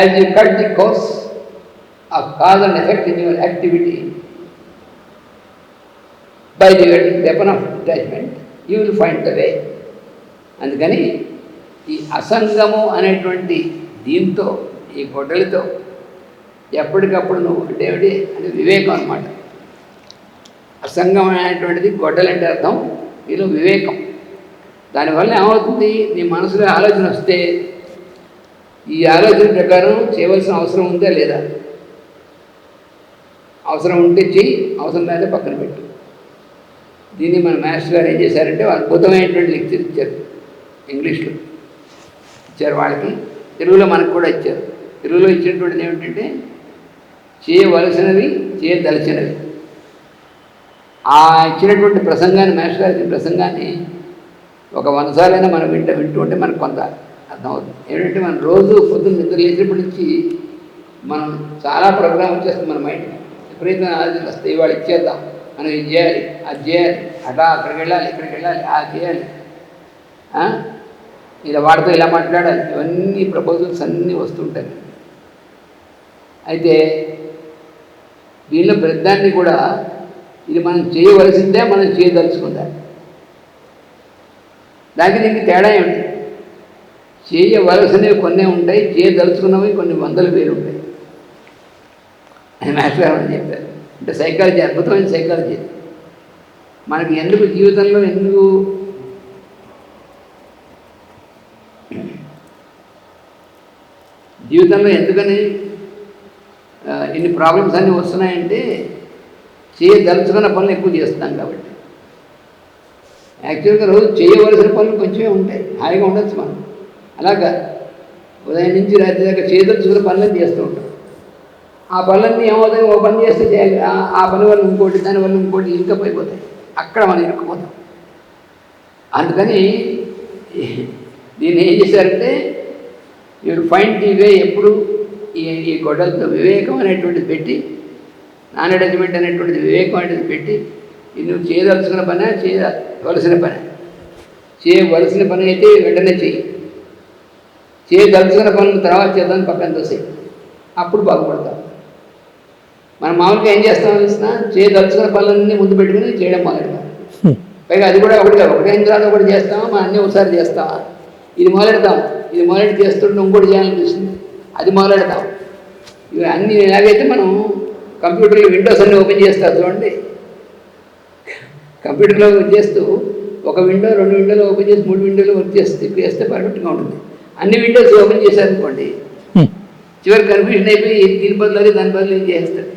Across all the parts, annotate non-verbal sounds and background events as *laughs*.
As you cut the course of cause and effect in your activity by the weapon of detachment, you will find the way. అందుకని ఈ అసంగము అనేటువంటి దీంతో ఈ గొడ్డలితో ఎప్పటికప్పుడు నువ్వు అంటే ఏమిటి? అంటే వివేకం అనమాట అసంగం అనేటువంటిది గొడ్డలి అంటే అర్థం ఇది వివేకం. దానివల్ల ఏమవుతుంది? నీ మనసులో ఆలోచన వస్తే ఈ ఆలోచన ప్రకారం చేయవలసిన అవసరం ఉందా లేదా? అవసరం ఉంటే చెయ్యి అవసరం లేదా పక్కన పెట్టు. దీన్ని మన మాస్టర్ గారు ఏం చేశారంటే అద్భుతమైనటువంటి లెక్చర్ ఇచ్చారు ఇంగ్లీష్లో. ఇచ్చారు వాళ్ళకి. తెలుగులో మనకు కూడా ఇచ్చారు. తెలుగులో ఇచ్చినటువంటిది ఏమిటంటే చేయవలసినవి చేయదలచినవి. ఆ ఇచ్చినటువంటి ప్రసంగాన్ని మాస్టర్ గారి ప్రసంగాన్ని ఒక వందసార్లైనా మనం వింట వింటూ ఉంటే మనకు కొంత అర్థమవుతుంది. ఏంటంటే మనం రోజు పొద్దున్న నిద్ర లేచినప్పటి నుంచి మనం చాలా ప్రోగ్రామ్ చేస్తుంది మన మైండ్ విపరీతమైన ఆలోచన వస్తాయి. ఇవాళ ఇచ్చేద్దాం. మనం ఇది చేయాలి? అది చేయాలి. అటా అక్కడికి వెళ్ళాలి ఇక్కడికి వెళ్ళాలి ఆ చేయాలి. ఇలా వాడితో ఇలా మాట్లాడాలి. ఇవన్నీ ప్రపోజల్స్ అన్నీ వస్తుంటాయి. అయితే దీనిలో ప్రతిదాన్ని కూడా ఇది మనం చేయవలసిందే మనం చేయదలుచుకుందాం. దానికి దీనికి తేడా ఏమిటి? చేయవలసినవి కొన్ని ఉంటాయి చేయదలుచుకున్నవి కొన్ని వందల వేలు ఉంటాయి. అని మాస్టర్ గారు చెప్పారు. అంటే సైకాలజీ అద్భుతమైన సైకాలజీ మనకి ఎందుకు జీవితంలో ఎందుకు జీవితంలో ఎందుకని ఎన్ని ఇన్ని ప్రాబ్లమ్స్ అన్నీ వస్తున్నాయంటే చేయదలుచుకున్న పనులు ఎక్కువ చేస్తున్నాం కాబట్టి. యాక్చువల్గా రోజు చేయవలసిన పనులు కొంచెమే ఉంటాయి. హాయిగా ఉండొచ్చు మనం. అలాగా ఉదయం నుంచి రాత్రి దాకా చేయదలుచుకున్న పనులన్నీ చేస్తూ ఉంటాం. ఆ పనులన్నీ ఏమవుతాయి? ఓ పని చేస్తే చేయాలి ఆ- పని వల్ల ఇంకోటి దాని వల్ల ఇంకోటి ఇంకా పోయిపోతాయి అక్కడ మనం ఇరుక్కుపోతాం. అందుకని దీన్ని ఏం చేశారంటే మీరు ఫైన్ టీవే ఎప్పుడు ఈ ఈ గొడవలతో వివేకం అనేటువంటిది పెట్టి నాన్ అటాచ్మెంట్ అనేటువంటిది వివేకం అనేది పెట్టి నువ్వు చేయదలుచుకున్న పని చేయవలసిన పని. చేయవలసిన పని అయితే వెంటనే చెయ్యి. చేయదలుచుకున్న పనులు తర్వాత చేద్దాం పక్కన తోసేయి అప్పుడు బాగుపడతాం. మనం మామూలుగా ఏం చేస్తాం తెలిసిన చేయదలుచుకున్న పనులన్నీ ముందు పెట్టుకుని చేయడం మొదలెడతాం పైగా అది కూడా ఒకటి కాదు ఒకటి అయిన తర్వాత ఒకటి చేస్తామా మనం అన్నీ ఒకసారి చేస్తామా ఇది మొదలెడతాం. ఇది మొదలెట్టి చేస్తుంటే ఇంకోటి చేయాలనిపిస్తుంది అది మొదలెడతాం. ఇవి అన్ని ఎలాగైతే మనం కంప్యూటర్లో విండోస్ అన్ని ఓపెన్ చేస్తారు చూడండి. కంప్యూటర్లో వర్క్ చేస్తూ ఒక విండో రెండు విండోలు ఓపెన్ చేసి మూడు విండోలు వర్క్ చేస్తే చేస్తే పర్ఫెక్ట్గా ఉంటుంది. అన్ని విండోస్ ఓపెన్ చేశారనుకోండి చివరి కన్ఫ్యూజన్ అయిపోయి దీని బదులు అది దాని బదులు ఏం చేస్తాడు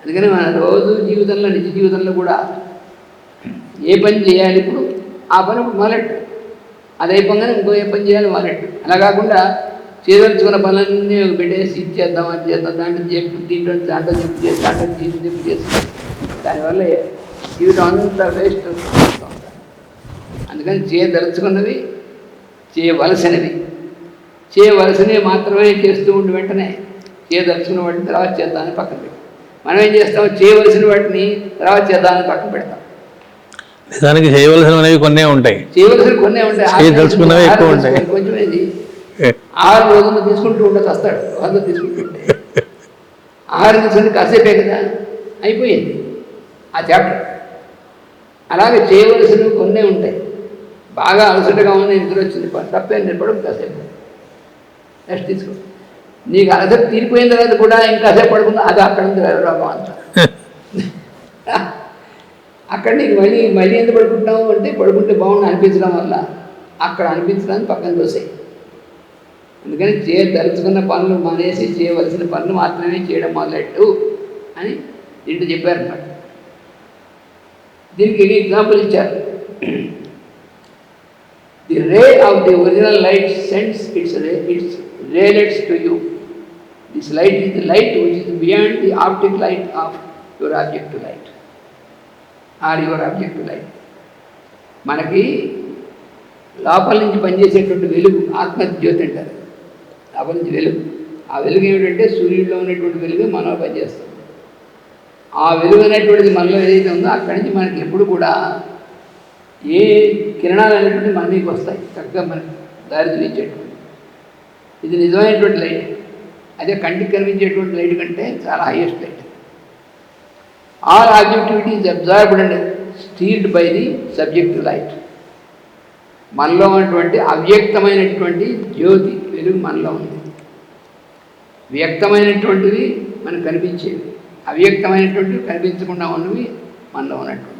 అందుకని మన రోజు జీవితంలో నిజ జీవితంలో కూడా ఏ పని చేయాలి ఇప్పుడు? ఆ పని ఇప్పుడు మొదలెట్టు. అది అయిపోగానే ఇంకో ఏ పని చేయాలి మొదలెట్టు. అలా కాకుండా చేయదలుచుకున్న పనులన్నీ పెట్టేసి ఇది చేద్దాం అది చేద్దాం దాంట్లో చెప్పి దీంట్లో దాంట్లో చెప్పి చేసి దాంట్లో దీంట్లో చెప్పి చేసి దానివల్ల జీవితం అంతా వేస్ట్ అందుకని చేయదలుచుకున్నవి చేయవలసినవి. చేయవలసినవి మాత్రమే చేస్తూ ఉండి వెంటనే. చేయదలుచుకున్న వాటిని తర్వాత చేద్దామని పక్కన పెడతాం మనం ఏం చేస్తాం? చేయవలసిన వాటిని తర్వాత చేద్దామని పక్కన పెడతాం. నిజానికి చేయవలసినవి కొన్నే ఉంటాయి. చేయవలసిన కొన్ని ఉంటాయి. చేయదలుచుకున్నవే ఎక్కువ ఉంటాయి. కొంచెం ఇది ఆహారం రోజులు తీసుకుంటూ ఉండదు వస్తాడు వంద తీసుకుంటుంటే ఆహారం తీసుకుంటే కాసేపే కదా? అయిపోయింది. ఆ చాప్టర్. అలాగే చేయవలసినవి కొన్నే ఉంటాయి. బాగా అలసటగా ఉంది నిద్ర వచ్చింది. పని తప్పేం నిలబడం కాసేపు. రెస్ట్ తీసుకో. నీకు అలసట తీరిపోయిన తర్వాత కూడా ఇంకాసేపు పడుకుందా అది అక్కడ ఉంది రోగం అంతా *laughs* అక్కడ నీకు మళ్ళీ మళ్ళీ ఎందుకు పడుకుంటావు అంటే పడుకుంటే బాగుండు అనిపించడం వల్ల. అక్కడ అనిపించడానికి పక్కన తోసాయి. అందుకని చేయదలుచుకున్న పనులు మానేసి చేయవలసిన పనులు మాత్రమే చేయడం మొదలెట్టు అని దీంట్లో చెప్పారన్నమాట. దీనికి ఎగ్జాంపుల్ ఇచ్చారు? The ray of the original light sends its ray its raylets to you this light is the light which is beyond the optic light of your objective light or your objective light మనకి లోపల నుంచి పనిచేసేటువంటి వెలుగు ఆత్మజ్యోతి అంటారు. లోపల నుంచి వెలుగు. ఆ వెలుగు ఏమిటంటే సూర్యుడిలో ఉన్నటువంటి వెలుగు మనలో పనిచేస్తుంది. ఆ వెలుగు అనేటువంటిది మనలో ఏదైతే ఉందో అక్కడి నుంచి మనకి ఎప్పుడు కూడా ఏ కిరణాలు అనేటువంటి మన మీకు వస్తాయి. చక్కగా మనకి దారి చూపించేటువంటి ఇది నిజమైనటువంటి లైట్. అదే కంటికి కనిపించేటువంటి లైట్ కంటే చాలా highest light all objectivity is observed and stilled by the subjective light మనలో ఉన్నటువంటి అవ్యక్తమైనటువంటి జ్యోతి వెలుగు మనలో ఉంది. వ్యక్తమైనటువంటివి మనకు కనిపించేవి. అవ్యక్తమైనటువంటివి కనిపించకుండా ఉన్నవి మనలో ఉన్నటువంటి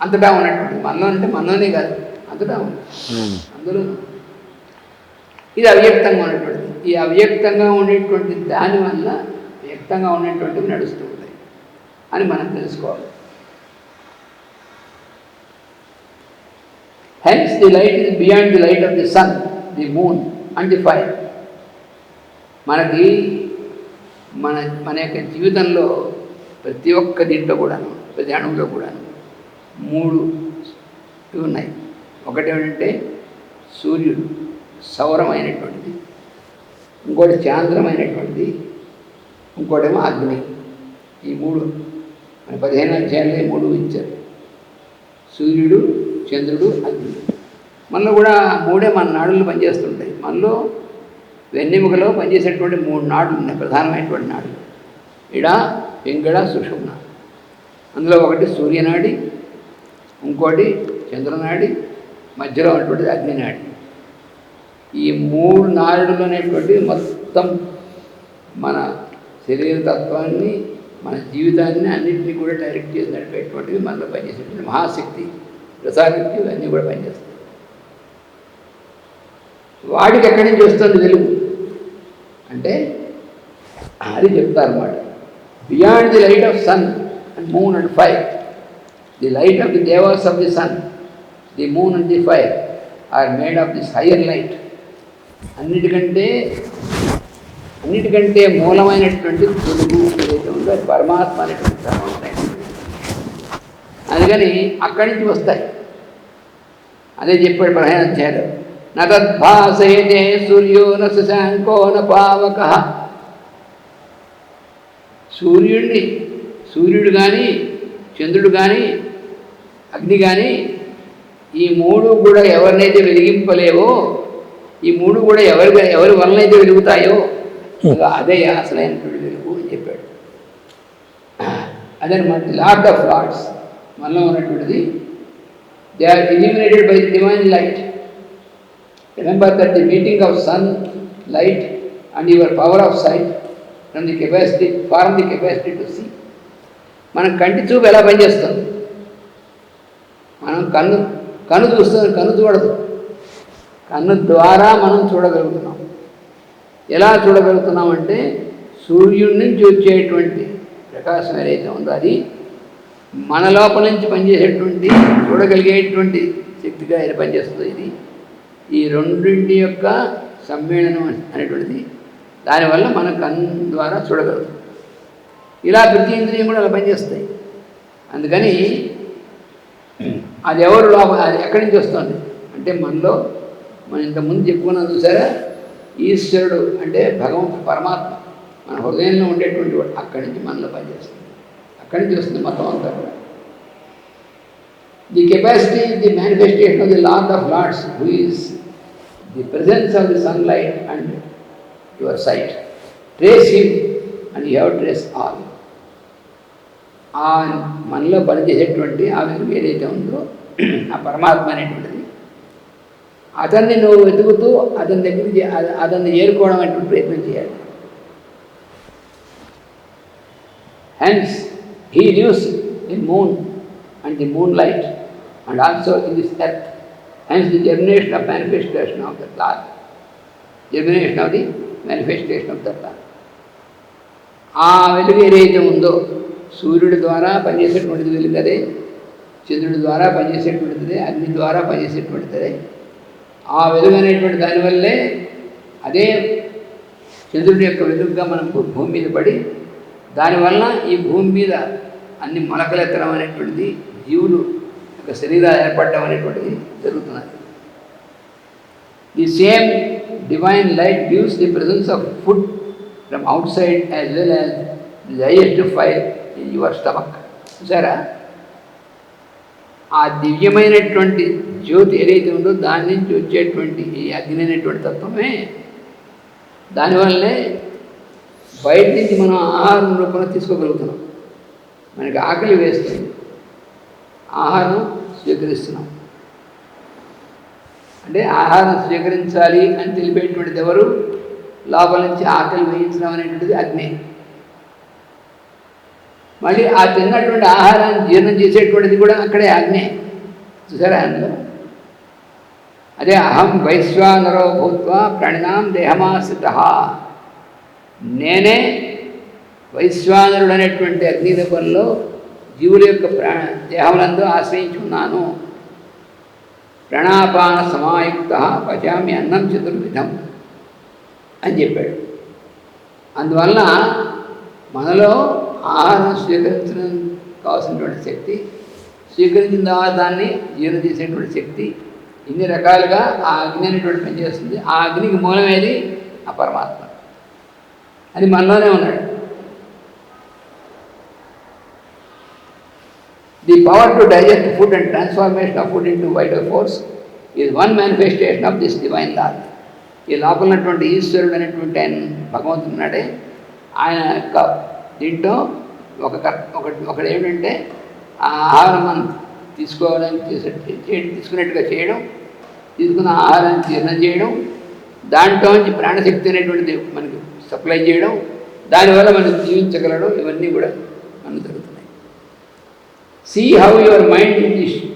అంతటా ఉన్నటువంటివి మనలో అంటే మనలోనే కాదు అంతటా ఉంది అందులో ఇది అవ్యక్తంగా ఉన్నటువంటిది. ఈ అవ్యక్తంగా ఉండేటువంటి దానివల్ల వ్యక్తంగా ఉన్నటువంటివి నడుస్తూ ఉంటాయి అని మనం తెలుసుకోవాలి. Hence the light is beyond the light of the sun the moon and the fire మనకి మన మన యొక్క జీవితంలో ప్రతి ఒక్క దీంట్లో కూడాను ప్రతి అణువులో కూడాను మూడు ఉన్నాయి ఒకటి ఏమిటంటే సూర్యుడు సౌరమైనటువంటిది ఇంకోటి చాంద్రమైనటువంటిది ఇంకోటేమో అగ్ని. ఈ మూడు మన పదిహేను అధ్యాయంలో మూడు ఇచ్చారు. సూర్యుడు చంద్రుడు అగ్ని. మనలో కూడా మూడే మన నాడులు పనిచేస్తుంటాయి. మనలో వెన్నెముకలో పనిచేసేటువంటి మూడు నాడులు ఉన్నాయి ప్రధానమైనటువంటి నాడులు. ఇడ పింగళ సుషుమ్న. అందులో ఒకటి సూర్యనాడి ఇంకోటి చంద్రనాడి మధ్యలో ఉన్నటువంటిది అగ్నినాడి ఈ మూడు నాడులు అనేటువంటి మొత్తం మన శరీర తత్వాన్ని మన జీవితాన్ని అన్నింటినీ కూడా డైరెక్ట్ చేసి నడిపేటువంటివి మనలో పనిచేసేటువంటి మహాశక్తి ప్రసారక్తి ఇవన్నీ కూడా పనిచేస్తాయి. వాడికి ఎక్కడి నుంచి వస్తుంది తెలుగు. అంటే అది చెప్తారన్నమాట. Beyond the light of sun and moon and fire the light of the devas of the sun the moon and the fire are made of this higher light అన్నిటికంటే అన్నిటికంటే మూలమైనటువంటి తెలుగు ఏదైతే ఉందో అది పరమాత్మ అనేటువంటి అందుకని అక్కడి నుంచి వస్తాయి. అదే చెప్పాడు ప్రధాన అధ్యాయులు. నతద్భాసయతే సూర్యో న శశాంకో పావక. సూర్యుడిని సూర్యుడు కానీ చంద్రుడు కానీ అగ్ని కానీ ఈ మూడు కూడా ఎవరినైతే వెలిగింపలేవో ఈ మూడు కూడా ఎవరి ఎవరి వలనైతే వెలుగుతాయో అదే అసలైనటువంటి వెలుగు అని చెప్పాడు. అదనమాట లార్డ్ ఆఫ్ లార్డ్స్ మనలో ఉన్నటువంటిది. They are illuminated by divine light remember that the meeting of sun light and your power of sight from the capacity form the capacity to see మనం కంటి చూపు ఎలా పనిచేస్తుంది? మనం కన్ను కన్ను చూస్తుంది కన్ను చూడదు. కన్ను ద్వారా మనం చూడగలుగుతున్నాం. ఎలా చూడగలుగుతున్నామంటే సూర్యుడి నుంచి వచ్చేటువంటి ప్రకాశం ఏదైతే ఉందో అది మన లోపల నుంచి పనిచేసేటువంటి చూడగలిగేటువంటి శక్తిగా ఇది పనిచేస్తుంది ఇది. ఈ రెండింటి యొక్క సమ్మేళనం అనేటువంటిది దానివల్ల మన కన్ను ద్వారా చూడగలుగుతాం. ఇలా ప్రతి ఇంద్రియం కూడా అలా పనిచేస్తాయి. అందుకని అది ఎవరు లోపల అది ఎక్కడి నుంచి వస్తుంది? అంటే మనలో మనం ఇంతకుముందు చెప్పుకున్నాం చూసారా? ఈశ్వరుడు అంటే భగవంతు పరమాత్మ. మన హృదయంలో ఉండేటువంటి వాడు అక్కడి నుంచి మనలో పనిచేస్తుంది. అక్కడి నుంచి వస్తుంది మొత్తం అంతా కూడా. The capacity the manifestation of the lord of lords who is the presence of the sunlight and your sight trace him and you have trace all ఆ మనలో పనిచేసేటువంటి ఆ వెలుగు ఏదైతే ఉందో ఆ పరమాత్మ అనేటువంటిది అతన్ని నువ్వు వెతుకుతూ అతని దగ్గర అతన్ని ఏరుకోవడం అనేటువంటి ప్రయత్నం చేయాలి. Hence he lives in moon and the moon light and also in this earth hence the germination of manifestation of the lord germination of the manifestation of the lord ఆ వెలుగు ఏదైతే ఉందో సూర్యుడి ద్వారా పనిచేసేటువంటిది వెలుగు చంద్రుడి ద్వారా పనిచేసేటువంటిదే అగ్ని ద్వారా పనిచేసేటువంటిదే. ఆ వెలుగు అనేటువంటి దానివల్లే అదే చంద్రుడి యొక్క వెలుగుగా మనకు భూమి మీద పడి దానివల్ల ఈ భూమి మీద అన్ని మొలకలు ఎత్తడం అనేటువంటిది జీవులు యొక్క శరీరాలు ఏర్పడడం అనేటువంటిది జరుగుతున్నది. The same divine light gives the presence of food from outside as well as the fire in your stomach చూసారా? ఆ దివ్యమైనటువంటి జ్యోతి ఏదైతే ఉందో దాని నుంచి వచ్చేటువంటి ఈ అగ్ని అనేటువంటి తత్వమే దానివల్లనే బయట నుంచి మనం ఆహారం రూపంలో తీసుకోగలుగుతున్నాం. మనకి ఆకలి వేస్తుంది. ఆహారం స్వీకరిస్తున్నాం. అంటే ఆహారం స్వీకరించాలి అని తెలిపేటువంటిది ఎవరు? లోపల నుంచి ఆకలి వేయించడం అనేటువంటిది అగ్ని. మళ్ళీ ఆ తిన్నటువంటి ఆహారాన్ని జీర్ణం చేసేటువంటిది కూడా అక్కడే అగ్నే చూసారా అందులో? అదే అహం వైశ్వానరో భూత్వ ప్రాణినాం దేహమాశ్రిత నేనే వైశ్వానరుడు అనేటువంటి అగ్ని జీవుల యొక్క ప్రా దేహములందు ఆశ్రయించున్నాను ప్రణాపాన సమాయుక్త పచామి అన్నం చతుర్విధం అని చెప్పాడు. అందువల్ల మనలో ఆహారం స్వీకరించడం కావాల్సినటువంటి శక్తి స్వీకరించిన తర్వాత దాన్ని జీర్ణ చేసేటువంటి శక్తి ఇన్ని రకాలుగా ఆ అగ్ని అనేటువంటి పనిచేస్తుంది ఆ అగ్నికి మూలమేది ఆ పరమాత్మ. అది మనలోనే ఉన్నాడు. The power to digest food and transformation of food into vital force is one manifestation of this divine lord ఈ లోపల ఉన్నటువంటి ఈశ్వరుడు అనేటువంటి ఆయన భగవంతుడు ఉన్నాడే. ఆయన యొక్క దీంట్లో ఒక ఒక ఒకటి ఏమిటంటే ఆ ఆహారం తీసుకోవడానికి చేసే చే- తీసుకున్నట్టుగా చేయడం తీసుకున్న ఆహారాన్ని జీర్ణం చేయడం దాంట్లో నుంచి ప్రాణశక్తి అనేటువంటిది మనకి సప్లై చేయడం దానివల్ల మనం జీవించగలడం ఇవన్నీ కూడా మనం జరుగుతున్నాయి. See how your mind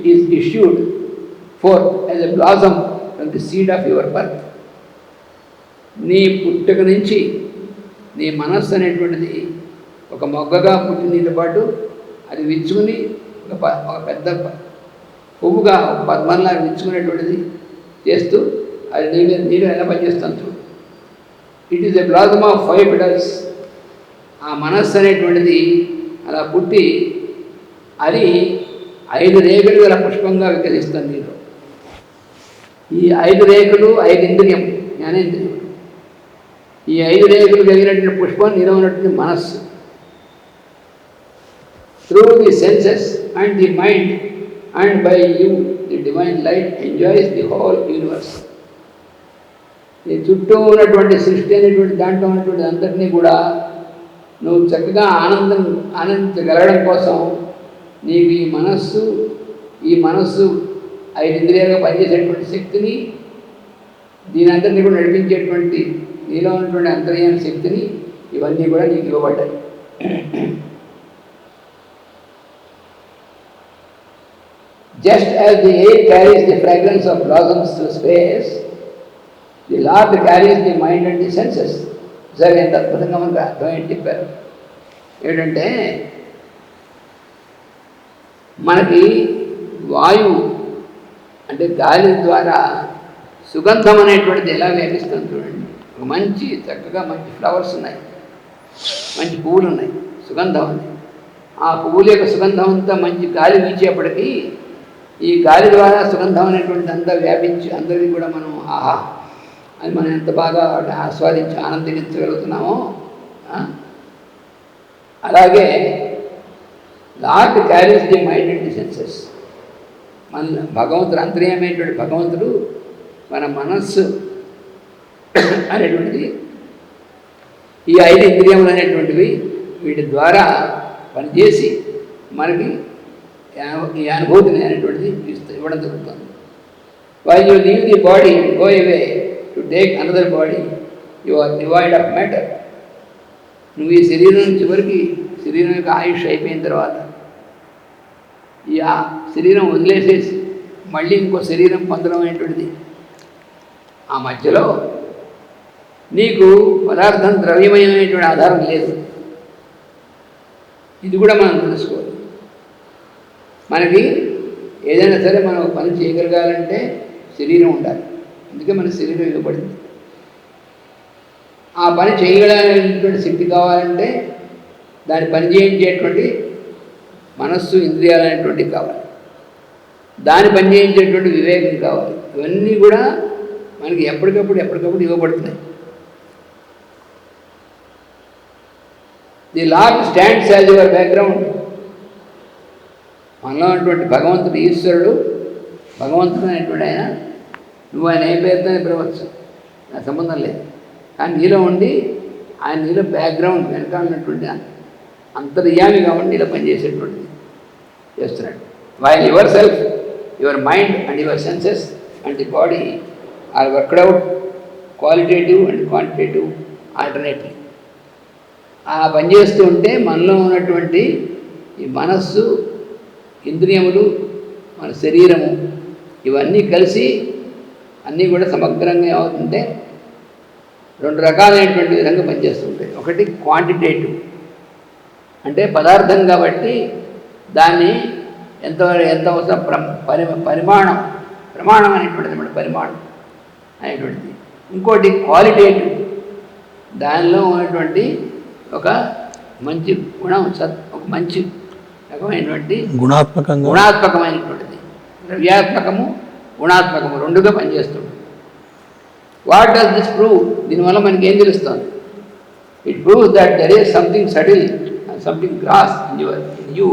is issued forth as a blossom from the seed of your birth నీ పుట్టుక నుంచి నీ మనస్సు అనేటువంటిది ఒక మొగ్గగా పుట్టినతో పాటు అది విచ్చుకుని ఒక ఒక పెద్ద పువ్వుగా ఒక పద్మంలా విచ్చుకునేటువంటిది చేస్తూ అది నీళ్ళు నీళ్ళు ఎలా పనిచేస్తాను చూడు. It is a blossom of five petals ఆ మనస్సు అనేటువంటిది అలా పుట్టి అది ఐదు రేకులు గల పుష్పంగా వికసిస్తుంది నీలో ఈ ఐదు రేకులు ఐదు ఇంద్రియం జ్ఞానేంద్రియం ఈ ఐదు రేకులు కలిగినటువంటి పుష్పం నీరు ఉన్నటువంటి మనస్సు. Through the senses and the mind and by you the divine life enjoys the whole universe నీ చుట్టూ ఉన్నటువంటి సృష్టి అనేటువంటి దాంట్లో ఉన్నటువంటి అందరినీ కూడా నువ్వు చక్కగా ఆనందం ఆనందించగలగడం కోసం నీకు ఈ మనస్సు ఈ మనస్సు ఐదు ఇంద్రియాలుగా పనిచేసేటువంటి శక్తిని దీని అందరినీ కూడా నడిపించేటువంటి నీలో ఉన్నటువంటి అంతర్యాన శక్తిని ఇవన్నీ కూడా నీకు ఇవ్వబడ్డాయి. Just as the air carries the fragrance of blossoms through space, the Lord carries the mind and the senses. సరే ఎంత అద్భుతంగా మనకు అర్థం చెప్పారు. ఏంటంటే మనకి వాయువు అంటే గాలి ద్వారా సుగంధం అనేటువంటిది ఎలా వ్యాపిస్తుంది చూడండి. ఒక మంచి చక్కగా మంచి ఫ్లవర్స్ ఉన్నాయి. మంచి పువ్వులు ఉన్నాయి. సుగంధం ఉంది. ఆ పువ్వుల యొక్క సుగంధం అంతా మంచి గాలి వీచేపటికి ఈ గాలి ద్వారా సుగంధం అనేటువంటిది అంతా వ్యాపించి అందరికీ కూడా మనం ఆహా అని మనం ఎంత బాగా ఆస్వాదించి ఆనందించగలుగుతున్నామో అలాగే lord carries the minded senses. మన భగవంతుడు అంతర్యమైనటువంటి భగవంతుడు మన మనస్సు అనేటువంటిది ఈ ఐదు ఇంద్రియములు అనేటువంటివి వీటి ద్వారా పనిచేసి మనకి ఈ అనుభూతిని అనేటువంటిది ఇవ్వడం జరుగుతుంది. Why you leave the body go away to take another body you are divide of matter నువ్వు ఈ శరీరం చివరికి శరీరం యొక్క ఆయుష్ అయిపోయిన తర్వాత ఈ ఆ శరీరం వదిలేసేసి మళ్ళీ ఇంకో శరీరం పొందడం అనేటువంటిది ఆ మధ్యలో నీకు పదార్థం ద్రవ్యమయమైనటువంటి ఆధారం లేదు. ఇది కూడా మనం తెలుసుకోవాలి. మనకి ఏదైనా సరే మనం పని చేయగలగాలంటే శరీరం ఉండాలి. అందుకే మన శరీరం ఇవ్వబడింది. ఆ పని చేయగలిగినటువంటి శక్తి కావాలంటే దాన్ని పని చేయించేటువంటి మనస్సు ఇంద్రియాలు అనేటువంటివి కావాలి. దాన్ని పని చేయించేటువంటి వివేకం కావాలి. ఇవన్నీ కూడా మనకి ఎప్పటికప్పుడు ఎప్పటికప్పుడు ఇవ్వబడుతున్నాయి. The lord stands as your background మనలో ఉన్నటువంటి భగవంతుడు ఈశ్వరుడు భగవంతుడు అనేటువంటి ఆయన నువ్వు ఆయన ఏ పేరుతో పిలవచ్చు. నా సంబంధం లేదు. కానీ నీలో ఉండి ఆయన నీలో బ్యాక్గ్రౌండ్ వెనక ఉన్నటువంటి అంతర్యామి కాబట్టి నీలో పనిచేసేటువంటిది చేస్తున్నాడు. While your self your mind and your senses and the body are worked out qualitative and quantitative alternative ఆ పనిచేస్తూ ఉంటే మనలో ఉన్నటువంటి ఈ మనస్సు ఇంద్రియములు మన శరీరము ఇవన్నీ కలిసి అన్నీ కూడా సమగ్రంగా ఏమవుతుంటే రెండు రకాలైనటువంటి విధంగా పనిచేస్తుంటాయి. ఒకటి క్వాంటిటేటివ్ అంటే పదార్థం కాబట్టి దాన్ని ఎంత ఎంత అవసరం ప్ర పరి పరిమాణం ప్రమాణం అనేటువంటిది మన పరిమాణం అనేటువంటిది. ఇంకోటి క్వాలిటేటివ్ దానిలో ఉన్నటువంటి ఒక మంచి గుణం సత్ ఒక మంచి రకమైనటువంటి గుణాత్మకంగా గుణాత్మకమైనటువంటిది. ద్రవ్యాత్మకము గుణాత్మకము రెండుగా పనిచేస్తుంది. వాట్ డస్ దిస్ ప్రూవ్ దీనివల్ల మనకి ఏం తెలుస్తుంది it proves that there is something subtle something gross in your in you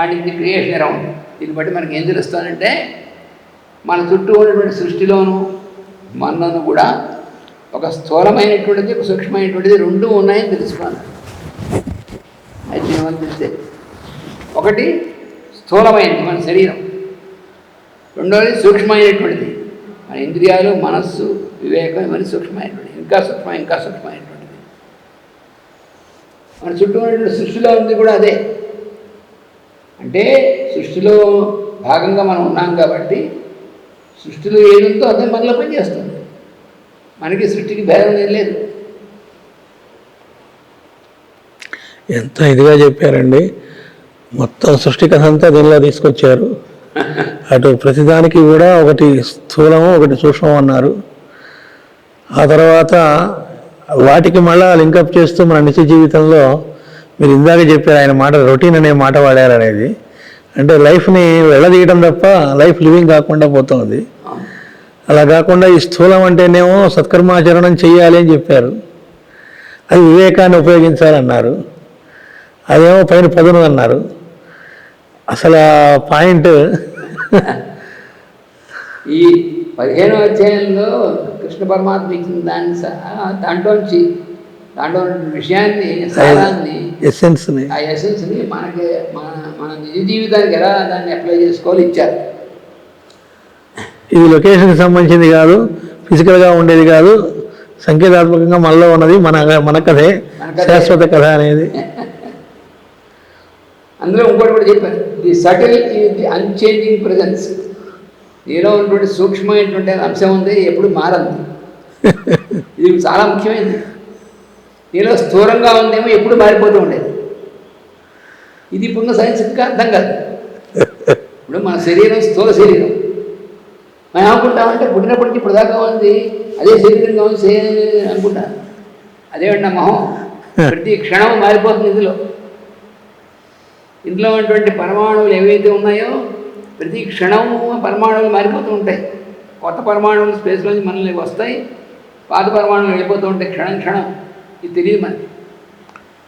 and in the creation around దీన్ని బట్టి మనకి ఏం తెలుస్తుందంటే మన చుట్టూ ఉన్నటువంటి సృష్టిలోను మనలోను కూడా ఒక స్థూలమైనటువంటిది ఒక సూక్ష్మమైనటువంటిది రెండు ఉన్నాయని తెలుసుకోవాలి. అది దీనివల్ల తెలిస్తే ఒకటి స్థూలమైనది మన శరీరం. రెండవది సూక్ష్మమైనటువంటిది. మన ఇంద్రియాలు మనస్సు వివేకం ఇవన్నీ సూక్ష్మమైనటువంటిది ఇంకా సూక్ష్మ ఇంకా సూక్ష్మమైనటువంటిది. మన చుట్టూ ఉన్నటువంటి సృష్టిలో ఉంది కూడా అదే. అంటే సృష్టిలో భాగంగా మనం ఉన్నాం కాబట్టి సృష్టిలో ఏదుందో అదే మనలో పనిచేస్తుంది. మనకి సృష్టికి భేదం ఏం లేదు. ఎంత ఇదిగా చెప్పారండి? మొత్తం సృష్టికథ అంతా దీనిలో తీసుకొచ్చారు. అటు ప్రతిదానికి కూడా ఒకటి స్థూలము ఒకటి సూక్ష్మం అన్నారు. ఆ తర్వాత వాటికి మళ్ళా లింకప్ చేస్తూ మన నిత్య జీవితంలో మీరు ఇందాక చెప్పారు ఆయన మాట రొటీన్ అనే మాట వాడారు అనేది అంటే లైఫ్ని వెళ్ళదీయడం తప్ప లైఫ్ లివింగ్ కాకుండా పోతుంది. అలా కాకుండా ఈ స్థూలం అంటేనేమో సత్కర్మాచరణం చేయాలి అని చెప్పారు. అది వివేకాన్ని ఉపయోగించాలన్నారు. అదేమో పైన పదును అన్నారు. అసలు పాయింట్ ఈ పదిహేనో అధ్యాయంలో కృష్ణ పరమాత్మ ఇచ్చిన దాన్ని దాంట్లోంచి దాంట్లో విషయాన్ని సారాన్ని ఎస్సెన్స్ని. ఆ ఎసెన్స్ని మనకి మన మన నిజ జీవితానికి ఎలా దాన్ని అప్లై చేసుకోవాలి ఇచ్చారు. ఇది లొకేషన్కి సంబంధించింది కాదు ఫిజికల్గా ఉండేది కాదు సంకేతాత్మకంగా మనలో ఉన్నది మన మన కథే. శాశ్వత కథ అనేది. *laughs* అందులో ఇంకోటి కూడా చెప్పారు. The subtle is the unchanging presence నీలో ఉన్నటువంటి సూక్ష్మమైనటువంటి అంశం ఉంది ఎప్పుడు మారంది. ఇది చాలా ముఖ్యమైనది. నీలో స్థూలంగా ఉందేమో ఎప్పుడు మారిపోతూ ఉండేది. ఇది ఇప్పుడున్న సైన్స్ ఇంకా అర్థం కాదు. ఇప్పుడు మన శరీరం స్థూల శరీరం. మనం ఏమనుకుంటామంటే పుట్టినప్పటి నుంచి ఇప్పుడు దాకా ఉంది అదే శరీరంగా ఉంది సే- అనుకుంటాను అదేమండి మొహం? ప్రతి క్షణం మారిపోతుంది ఇందులో. ఇందులో ఉన్నటువంటి పరమాణువులు ఏవైతే ఉన్నాయో ప్రతి క్షణము పరమాణువులు మారిపోతూ ఉంటాయి. కొత్త పరమాణువులు స్పేస్లోంచి మనల్ని వస్తాయి. పాత పరమాణువులు వెళ్ళిపోతూ ఉంటాయి క్షణం క్షణం. ఇది తెలియదు మనకి.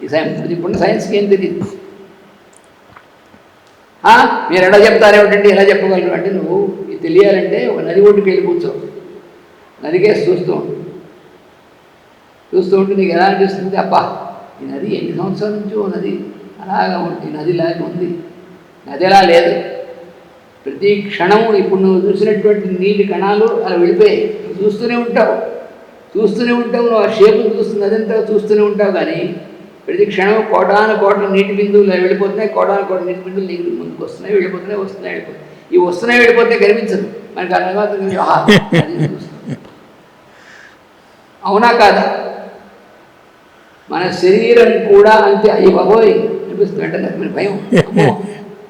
ఈ సైన్స్ ఇప్పుడు సైన్స్కి ఏం తెలియదు. మీరు ఎలా చెప్తారేమిటంటే ఎలా చెప్పగలరు? అంటే నువ్వు ఇది తెలియాలంటే ఒక నది ఒడ్డుకి వెళ్ళి కూర్చో. నదికేసి చూస్తూ ఉండు. చూస్తూ ఉంటే నీకు ఎలా అనిపిస్తుంది? అబ్బా ఈ నది ఎన్ని సంవత్సరాల నుంచి ఓ నది? అలాగా ఉంది నదిలాగా ఉంది. నదిలా లేదు. ప్రతి క్షణము ఇప్పుడు నువ్వు చూసినటువంటి నీటి కణాలు అలా వెళ్ళిపోయాయి. చూస్తూనే ఉంటావు. చూస్తూనే ఉంటావు నువ్వు ఆ షేపు చూస్తుంది అదంతా చూస్తూనే ఉంటావు కానీ ప్రతి క్షణం కోటాను కోట్ల నీటి బిందువులు అవి వెళ్ళిపోతున్నాయి. కోటాను కోట్ల నీటి బిందువులు నీకు ముందుకు వస్తున్నాయి వెళ్ళిపోతున్నాయి వస్తున్నాయి వెళ్ళిపోతున్నాయి. ఇవి వస్తున్నాయి వెళ్ళిపోతే కనిపించదు. మనకి ఆ తర్వాత అవునా కాదా? మన శరీరం కూడా అంతే. అయ్యి బాబోయ్ అనిపిస్తుంది వెంటనే నాకు మరి భయం.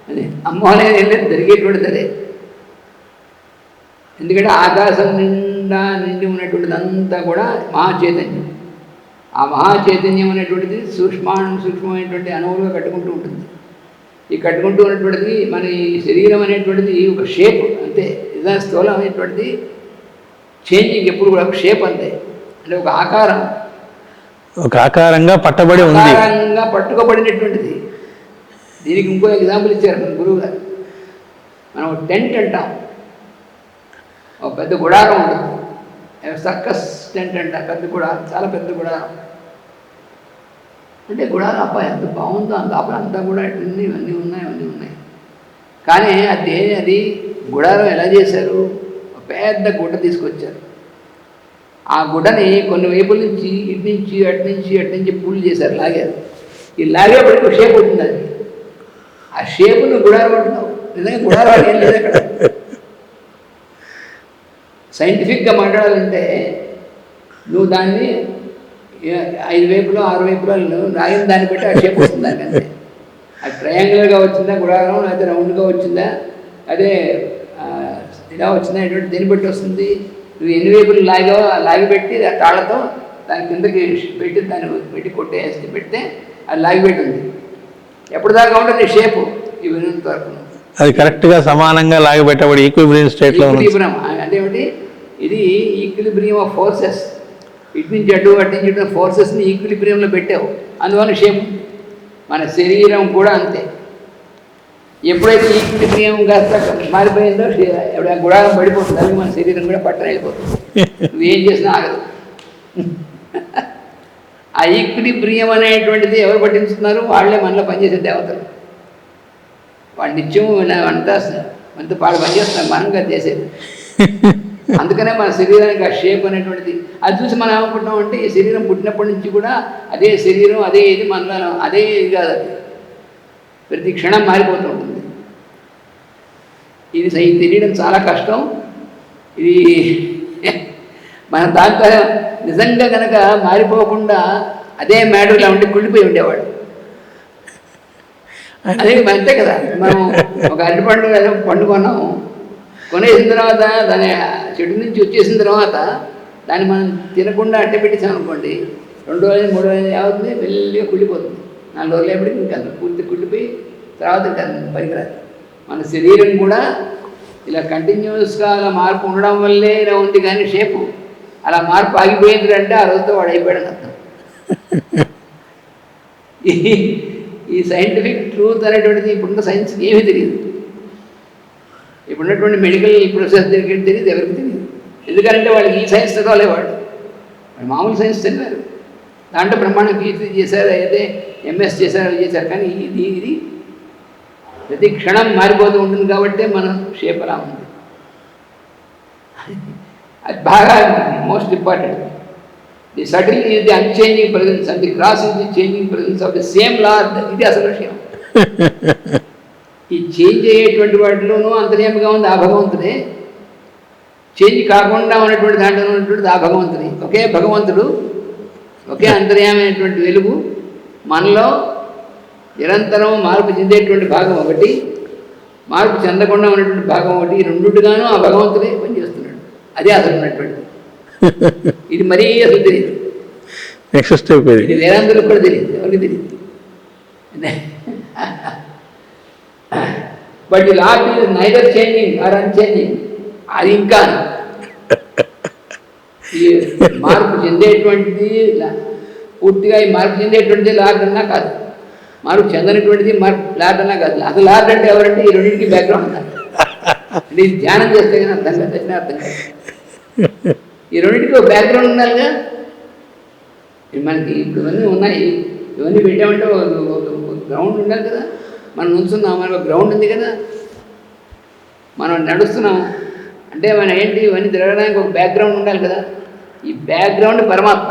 అని *laughs* అమ్మో అనేది ఏం లేదు జరిగేటువంటిది అదే. ఎందుకంటే ఆకాశం నిండా నిండి ఉన్నటువంటిదంతా కూడా మహాచైతన్యం. ఆ మహాచైతన్యం అనేటువంటిది సూక్ష్మాణు సూక్ష్మమైనటువంటి అణువులుగా కట్టుకుంటూ ఉంటుంది. ఈ కట్టుకుంటూ ఉన్నటువంటిది మన ఈ శరీరం అనేటువంటిది ఒక షేప్ అంతే. ఇదా స్థూలం అనేటువంటిది చేంజింగ్ ఎప్పుడు కూడా ఒక షేప్ అంతే. అంటే ఒక ఆకారం. ఒక ఆకారంగా పట్టబడి ఉంది. ఆకారంగా పట్టుకోబడినటువంటిది. దీనికి ఇంకో ఎగ్జాంపుల్ ఇచ్చారు మన గురువు గారు మనం టెంట్ అంటాం. ఒక పెద్ద గుడారం ఉంటుంది. సర్కస్ టెంట్ అంట పెద్ద గుడారం చాలా పెద్ద గుడారం. అంటే గుడారం అబ్బాయి ఎంత బాగుందో అంత లోపల అంతా కూడా ఇవన్నీ ఇవన్నీ ఉన్నాయి అన్నీ ఉన్నాయి. కానీ అది అది గుడారం ఎలా చేశారు? పెద్ద గుడ్డ తీసుకొచ్చారు. ఆ గుడ్డని కొన్ని వైపుల నుంచి ఇటు నుంచి అటు నుంచి అటు నుంచి పూలు చేశారు లాగారు. ఈ లాగేపటికి ఒక షేప్ ఉంటుంది అది. ఆ షేపును గుడారం అంటున్నావు. నిజంగా గుడారం ఏం లేదు అక్కడ. సైంటిఫిక్గా మాట్లాడాలంటే నువ్వు దాన్ని ఐదు వైపులో ఆరు వైపులో నువ్వు రాగిన దాన్ని బట్టి ఆ షేప్ వస్తుంది దానికంటే. అది ట్రయాంగులర్గా వచ్చిందా గుడారం లేకపోతే రౌండ్గా వచ్చిందా అదే ఇలా వచ్చిందా ఎటువంటి దేని బట్టి వస్తుంది? నువ్వు ఎన్ని వైపులు లాగి పెట్టి ఆ తాళతో దాని కిందకి పెట్టి దాన్ని పెట్టి కొట్టేసి పెడితే అది లాగి పెట్టి ఉంది ఎప్పుడు దాకా ఉంటుంది షేపు? ఈ వినంత వరకు. అది కరెక్ట్గా సమానంగా లాగబెట్టబడి ఈక్విబ్రియం స్టేట్లో ఉంది. ఈక్విలిబ్రియం అంటే ఏమిటి? ఇది ఈక్విలిబ్రియం ఆఫ్ ఫోర్సెస్ ఇటు నుంచి అటు అటు నుంచి ఫోర్సెస్ని ఈక్విలిబ్రియంలో పెట్టావు. అందువల్ల షేప్? మన శరీరం కూడా అంతే. ఎప్పుడైతే ఈక్విలిబ్రియం కాస్త మారిపోయిందో శరీ- ఎప్పుడు ఆ గుడారం పడిపోతుంది అలాగే మన శరీరం కూడా పట్టణ వెళ్ళిపోతుంది నువ్వేం చేసినా ఆగదు. ఆ ఈక్విటీ ప్రియం అనేటువంటిది ఎవరు పట్టించుతున్నారు వాళ్ళే మనలో పనిచేసే దేవతలు. వాళ్ళు నిత్యం అంతా అంత వాళ్ళు పనిచేస్తున్నారు మనం కదా చేసేది అందుకనే మన శరీరానికి ఆ షేప్ అనేటువంటిది. అది చూసి మనం ఏమనుకుంటాం అంటే ఈ శరీరం పుట్టినప్పటి నుంచి కూడా అదే శరీరం అదే ఇది మనలో అదే ఇది కాదు అది. ప్రతి క్షణం మారిపోతూ ఉంటుంది. ఇది సై తెలియడం చాలా కష్టం. ఇది మన దాంతో నిజంగా కనుక మారిపోకుండా అదే మేడలో ఉండి కుళ్ళిపోయి ఉండేవాడు. అదే అంతే కదా. మనం ఒక ఏదో పండు కొన్నాము కొనేసిన తర్వాత దాని చెట్టు నుంచి వచ్చేసిన తర్వాత దాన్ని మనం తినకుండా అట్టే పెట్టేసాం అనుకోండి రెండు రోజులు మూడు రోజులు ఏమవుతుంది మెల్లిగా కుళ్ళిపోతుంది. నాలుగు రోజులు ఎప్పటికి ఇంకా పూర్తి కుళ్ళిపోయి తర్వాత ఇంకా పనికిరాదు మన శరీరం కూడా ఇలా కంటిన్యూస్గా అలా మార్పు ఉండడం వల్లే ఇలా ఉంది కానీ షేపు అలా మార్పు ఆగిపోయింది అంటే ఆ రోజుతో వాడు అయిపోయాడు అర్థం. ఈ సైంటిఫిక్ ట్రూత్ అనేటువంటిది ఇప్పుడున్న సైన్స్కి ఏమీ తెలియదు. ఇప్పుడున్నటువంటి మెడికల్ ప్రొసెస్ దగ్గర తెలియదు ఎవరికి తెలియదు. ఎందుకంటే వాళ్ళకి ఈ సైన్స్ చదవలేవాడు వాళ్ళు మామూలు సైన్స్ చదివారు. దాంట్లో బ్రహ్మాండం పీహెచ్డీ చేశారు అయితే ఎంఎస్ చేశారు చేశారు. కానీ ఇది ఇది ప్రతి క్షణం మారిపోతూ ఉంటుంది కాబట్టి మన షేప్ అలా ఉంది. అది బాగా most important the subtle is the unchanging presence and the gross is the changing presence of the same law ఇది అసలు విషయం. ఈ చేంజ్ అయ్యేటువంటి వాటిలోనూ అంతర్యామిగా ఉంది ఆ భగవంతుడే. చేంజ్ కాకుండా ఉన్నటువంటి దాంట్లో ఉన్నటువంటి ఆ భగవంతుడి. ఒకే భగవంతుడు ఒకే అంతర్యామైనటువంటి వెలుగు మనలో నిరంతరం మార్పు చెందేటువంటి భాగం ఒకటి మార్పు చెందకుండా ఉన్నటువంటి భాగం ఒకటి ఈ రెండుగాను ఆ భగవంతుడే పనిచేస్తున్నాడు. అదే అసలు ఉన్నటువంటిది *laughs* ఇది మరీ అసలు తెలియదు నెక్స్ట్ స్టెప్ ఇది వేదాంతులకు కూడా తెలియదు ఎవరికి తెలియదు బట్ ఈ lord is neither changing or unchanging అది ఇంకా *laughs* ఈ మార్పు చెందేటువంటిది పూర్తిగా ఈ మార్పు చెందేటువంటిది లార్డ్ అన్నా కాదు. మార్పు చెందనటువంటిది మార్పు లార్డ్ అన్నా కాదు. అసలు లార్డ్ అంటే ఎవరంటే ఈ రెండింటికి బ్యాక్గ్రౌండ్ *laughs* అంటే ధ్యానం చేస్తే కానీ అర్థం కాదు అర్థం కాదు. ఈ రెండింటికి ఒక బ్యాక్గ్రౌండ్ ఉండాలిగా. మనకి ఇవన్నీ ఉన్నాయి. ఇవన్నీ పెట్టామంటే ఒక గ్రౌండ్ ఉండాలి కదా. మనం నుంచున్నాం మనకు ఒక గ్రౌండ్ ఉంది కదా. మనం నడుస్తున్నాం. అంటే మన ఏంటి ఇవన్నీ తిరగడానికి ఒక బ్యాక్గ్రౌండ్ ఉండాలి కదా. ఈ బ్యాక్గ్రౌండ్ పరమాత్మ.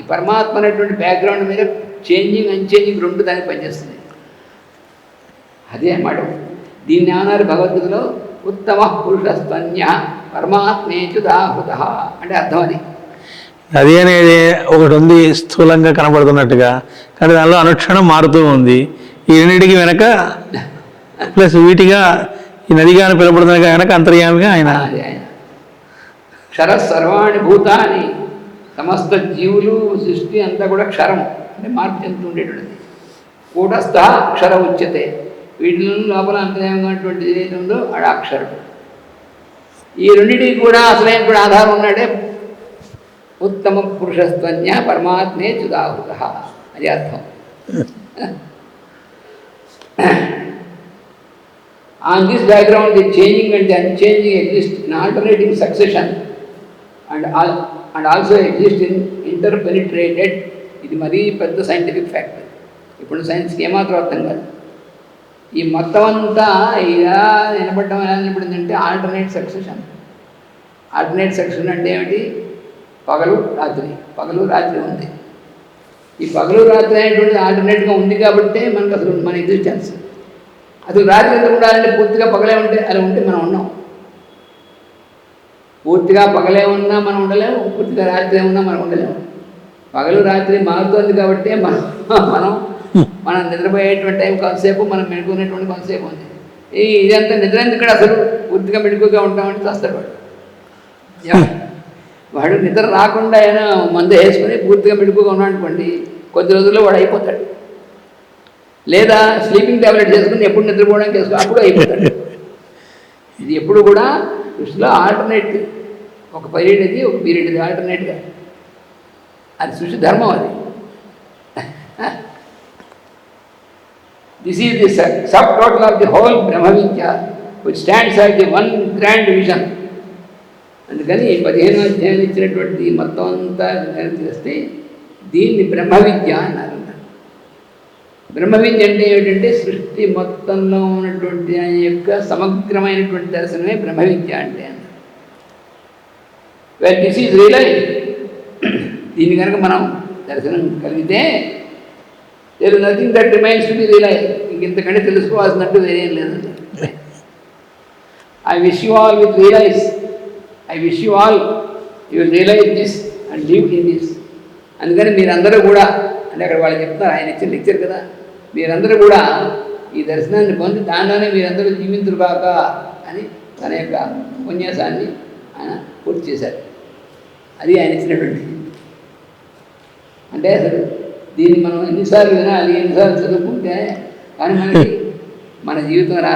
ఈ పరమాత్మ అనేటువంటి బ్యాక్గ్రౌండ్ మీద చేంజింగ్ అన్చేంజింగ్ రెండు దానికి పనిచేస్తుంది అదే అన్నమాట దీన్ని ఏమన్నారు భగవద్గీతలో? ఉత్తమ పురుషస్తన్య పరమాత్మేచు దాహృత అంటే అర్థం అది. అది అనేది ఒకటి ఉంది స్థూలంగా కనబడుతున్నట్టుగా కానీ దానిలో అనుక్షణం మారుతూ ఉంది. ఈ రెండింటికి వెనక ప్లస్ వీటిగా ఈ నదిగా పిలబడుతున్న వెనక అంతర్యామిగా ఆయన. క్షర సర్వాణి భూతాని సమస్త జీవులు సృష్టి అంతా కూడా క్షరం అంటే మార్పు చెందుతూ ఉండేటువంటిది కూటస్థ అక్షర ఉచ్యతే. వీటిలో లోపల అంతర్యంగా ఏది ఉందో ఆడ అక్షరుడు. ఈ రెండింటికి కూడా అసలైన ఆధారం ఉన్నాడే. ఉత్తమ పురుషస్తన్య పరమాత్మే చుదాహృత అది అర్థం. On this background the changing అంటే unchanging exist in alternating succession and all and also exist in interpenetrated ఇది మరీ పెద్ద సైంటిఫిక్ ఫ్యాక్ట్ ఇప్పుడు సైన్స్కి ఏమాత్రం అర్థం కాదు. ఈ మొత్తం అంతా ఇలా నిలబడడం ఎలా నిలబడిందంటే ఆల్టర్నేట్ సక్సెషన్ ఆల్టర్నేట్ సక్సెషన్ అంటే ఏమిటి? పగలు రాత్రి. పగలు రాత్రి ఉంది. ఈ పగలు రాత్రి అనేటువంటిది ఆల్టర్నేట్గా ఉంది కాబట్టి మనకు అసలు మన ఎగ్జిస్టెన్స్ అసలు రాత్రి ఎందుకు ఉండాలంటే పూర్తిగా పగలే ఉంటే అలా ఉంటే మనం ఉన్నాం. పూర్తిగా పగలే ఉన్నా మనం ఉండలేము పూర్తిగా రాత్రి ఉన్నా మనం ఉండలేము. పగలు రాత్రి మారుతోంది కాబట్టి మనం మనం మనం నిద్రపోయేటువంటి టైం కొంతసేపు మనం మెడుకునేటువంటి కొంతసేపు ఉంది. ఈ ఇదంతా నిద్ర ఎందుకు అసలు? పూర్తిగా మెడుకుగా ఉంటామంటే చస్తాడు వాడు యా- వాడు నిద్ర రాకుండా అయినా మందు వేసుకుని పూర్తిగా మెడుకుగా ఉన్నాడనుకోండి కొద్ది రోజుల్లో వాడు అయిపోతాడు. లేదా స్లీపింగ్ ట్యాబ్లెట్ చేసుకుని ఎప్పుడు నిద్రపోవడానికి వేసుకో అప్పుడు అయిపోతాడు. ఇది ఎప్పుడు కూడా దృష్టిలో ఆల్టర్నేట్ ఒక పీరియడ్ ఇది ఒక పీరియడ్ ఇది ఆల్టర్నేట్గా అది సృష్టి ధర్మం అది. This is the sum total of the whole Brahmavidya which stands of the one grand vision అందుకని పదిహేను అధ్యాయం ఇచ్చినటువంటి మొత్తం అంతా చేస్తే దీన్ని బ్రహ్మ విద్య అన్నారు. బ్రహ్మ విద్య అంటే ఏమిటంటే సృష్టి మొత్తంలో ఉన్నటువంటి ఆయన యొక్క సమగ్రమైనటువంటి దర్శనమే బ్రహ్మ విద్య అంటే వెల్ దిస్ ఈజ్ రియలైజ్ దీన్ని కనుక మనం దర్శనం కలిగితే there nothing that remains to be realise ఇంకెంతకంటే తెలుసుకోవాల్సినట్టు వేరేం లేదు. I wish you all with realise I wish you all you realise this and leave in this అందుకని మీరందరూ కూడా అంటే అక్కడ వాళ్ళు చెప్తారు ఆయన ఇచ్చిన లెక్చర్ కదా. మీరందరూ కూడా ఈ దర్శనాన్ని పొంది దానిలోనే మీరందరూ జీవింతురు కాక అని తన యొక్క ఉపన్యాసాన్ని ఆయన పూర్తి చేశారు. అది ఆయన ఇచ్చినటువంటి అంటే అసలు దీన్ని మనం ఎన్నిసార్లు వినాలి ఎన్నిసార్లు చదువుకుంటే కానీ మనకి మన జీవితం రా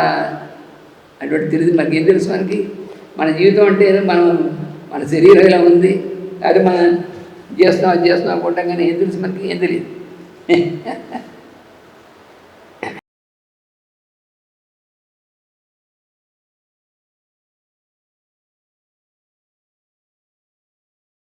అటువంటి తెలియదు. మనకి ఏం తెలుసు మనకి? మన జీవితం అంటే ఏదో మనం మన శరీరం ఇలా ఉంది. అది మనం చేస్తున్నాం అది చేస్తున్నాం అనుకుంటాం కానీ ఏం తెలుసు మనకి? ఏం తెలియదు.